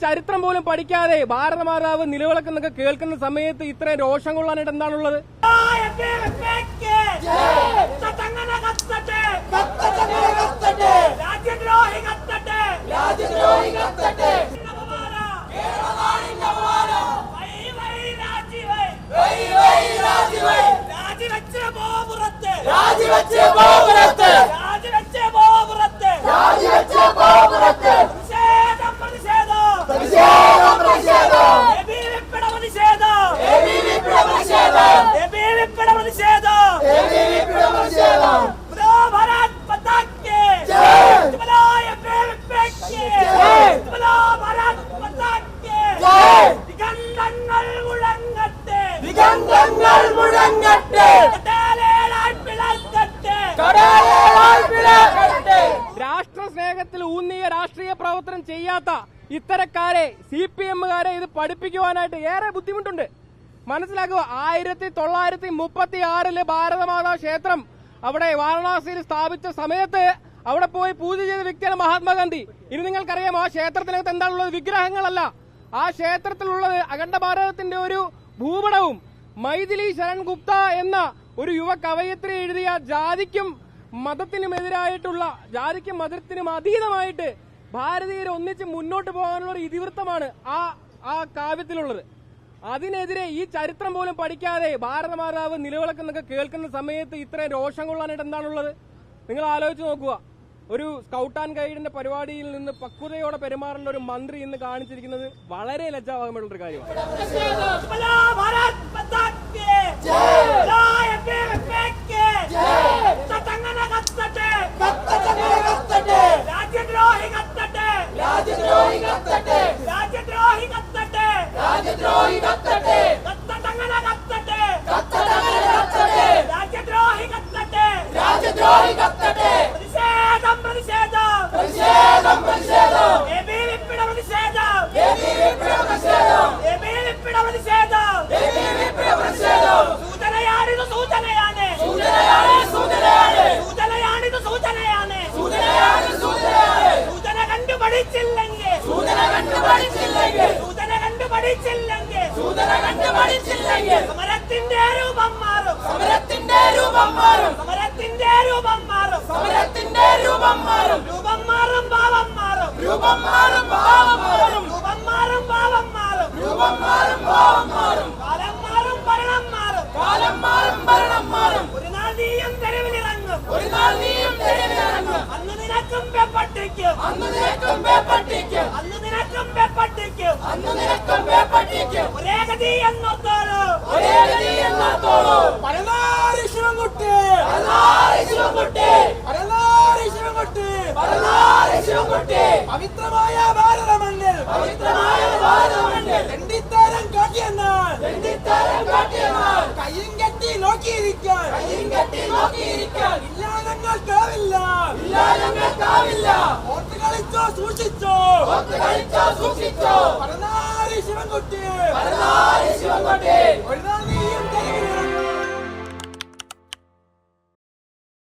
ചരിത്രം പോലും പഠിക്കാതെ ഭാരതമാതാവ് നിലവിളക്കുന്നൊക്കെ കേൾക്കുന്ന സമയത്ത് ഇത്രയും രോഷം കൊള്ളാനായിട്ട് എന്താണുള്ളത്? രാജിവെച്ച് സ്നേഹത്തിൽ ഊന്നിയ രാഷ്ട്രീയ പ്രവർത്തനം ചെയ്യാത്ത ഇത്തരക്കാരെ സി പി എമ്മുകാരെ ഇത് പഠിപ്പിക്കുവാനായിട്ട് ഏറെ ബുദ്ധിമുട്ടുണ്ട്. മനസ്സിലാക്കുക ആയിരത്തി തൊള്ളായിരത്തി മുപ്പത്തി ആറിൽ ഭാരതമാതാ ക്ഷേത്രം അവിടെ വാരണാസിയിൽ സ്ഥാപിച്ച സമയത്ത് അവിടെ പോയി പൂജ ചെയ്ത വ്യക്തിയാണ് മഹാത്മാഗാന്ധി. ഇനി നിങ്ങൾക്കറിയാം ആ ക്ഷേത്രത്തിനകത്ത് എന്താണുള്ളത്? വിഗ്രഹങ്ങളല്ല. ആ ക്ഷേത്രത്തിലുള്ളത് അഖണ്ഡ ഭാരതത്തിന്റെ ഒരു ഭൂപടവും മൈഥിലി ശരൺ ഗുപ്ത എന്ന ഒരു യുവ കവയത്രി എഴുതിയ ജാതിക്കും മതത്തിനുമെതിരായിട്ടുള്ള ജാതിക്കും മതത്തിനും അതീതമായിട്ട് ഭാരതീയർ ഒന്നിച്ച് മുന്നോട്ട് പോകാനുള്ള ഒരു ഇതിവൃത്തമാണ് ആ ആ കാവ്യത്തിലുള്ളത് അതിനെതിരെ ഈ ചരിത്രം പോലും പഠിക്കാതെ ഭാരതമാതാവ് നിലവിളക്കുന്നൊക്കെ കേൾക്കുന്ന സമയത്ത് ഇത്രയും രോഷം കൊള്ളാനായിട്ട് എന്താണുള്ളത് നിങ്ങൾ ആലോചിച്ച് നോക്കുക ഒരു സ്കൗട്ട് ആൻഡ് ഗൈഡിന്റെ പരിപാടിയിൽ നിന്ന് പക്വതയോടെ പെരുമാറുന്ന ഒരു മന്ത്രി ഇന്ന് കാണിച്ചിരിക്കുന്നത് വളരെ ലജ്ജാഭാഗമായിട്ടുള്ള ഒരു കാര്യമാണ് പഠിച്ചില്ലെങ്കിൽ സൂചന കണ്ടു പഠിച്ചില്ലെങ്കിൽ സമരത്തിന്റെ രൂപം മാറും. സമരത്തിന്റെ രൂപം മാറും. സമരത്തിന്റെ രൂപം മാറും. സമരത്തിന്റെ രൂപം മാറും. രൂപം മാറും ഭാവം മാറും. രൂപം മാറും ഭാവം മാറും. രൂപം മാറും ഭാവം മാറും. രൂപം മാറും ഭാവം മാറും. കാലം മാറും ഭരണം മാറും. കാലം മാറും ഭരണം മാറും. ഒരു നാൾ നീയും തെരുവിലിറങ്ങും. ഒരു നാൾ നീയും തെരുവിലിറങ്ങും. അന്ന് നിനക്കും പേപ്പട്ടിക്കും അന്ന് നിനക്കും പേപ്പട്ടിക്കും അന്ന് നിനക്കും പേപ്പട്ടിക്കും അന്ന് നിനക്കും പേപ്പട്ടിക്കും ഒരേ ഗതി എന്നോത്തോളൂ ഒരേ ഗതി എന്നോത്തോളൂ പരനാരി ശിവൻകുട്ടി പതിനാറ് ശിവൻകുട്ടി പരനാരി ശിവൻകുട്ടി പതിനാറ് ശിവൻകുട്ടി പവിത്രമായ ഭാരത മണ്ണിൽ പവിത്രമായ ഭാരതമുണ്ട് രണ്ടിത്താരം കാട്ടിയെന്നാൽ. രണ്ടിത്താരം കാട്ടിയെന്നാൽ. കയ്യും കെട്ടി നോക്കിയിരിക്കാൻ. കയ്യും കെട്ടി നോക്കിയിരിക്കാൻ. ഇല്ല ഞങ്ങൾക്കാവില്ല ഇല്ല ഞങ്ങൾക്കാവില്ല ഓർത്ത് കളിച്ചോ സൂക്ഷിച്ചോ. ഓർത്ത് കളിച്ചോ സൂക്ഷിച്ചോ. പരനാരി ശിവൻകുട്ടി. പരനാരി ശിവൻകുട്ടി. ഒരു നാൾ നീയും